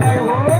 哎呦！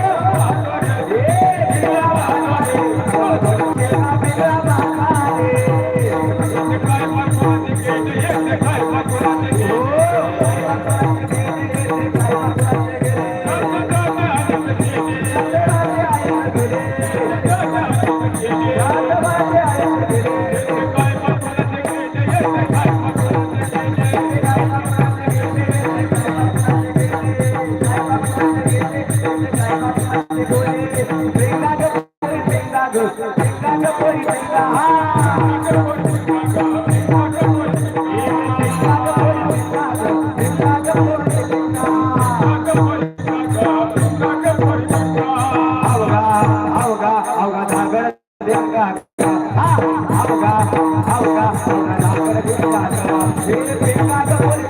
मलाईची माझ्या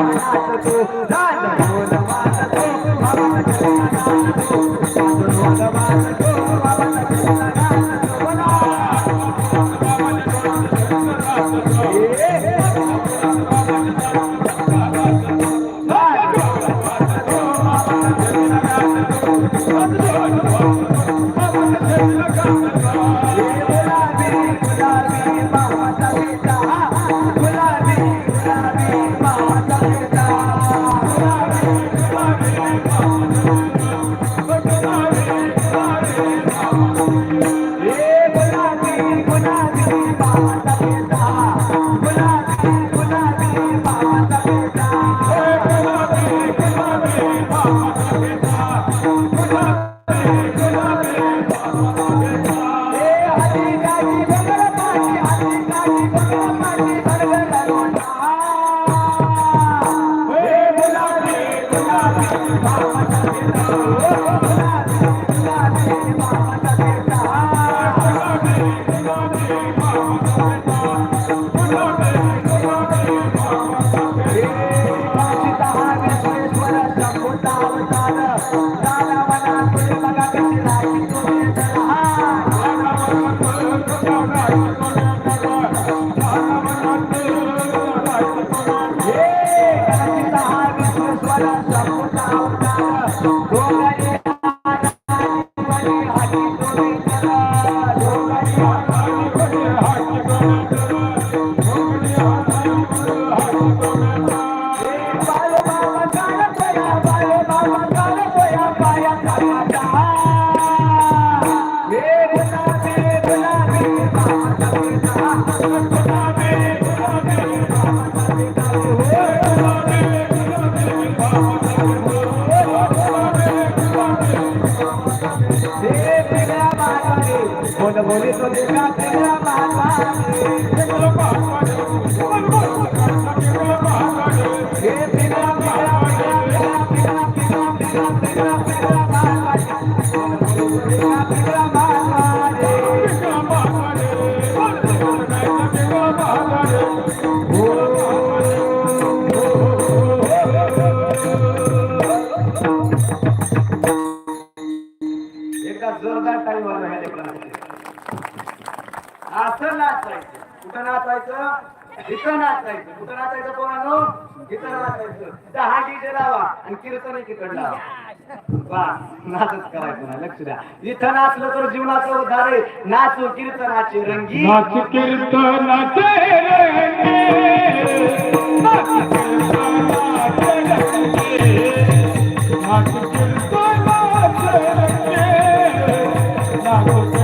I'm not a Dada, Dada, Dada, Dada, Dada, Dada, down, down, down. जोरदार टाळी वाजवा ह्या लेकरांसाठी. असं नाचायचं. कुठं नाचायचं? इथं नाचायचं. कुठं नाचायचं कोणानो इथं नाचायचं. दहा डीजे लावा आणि कीर्तन एकीकडे लावा. नाचच करायचं ना लक्ष द्या. इथं नाचलं तर जीवनाचं उद्धार आहे. रंगी. नाच कीर्तनाचे रंगी. नाच कीर्तनाचे रंगी. नाच कीर्तनाचे रंगी. नाच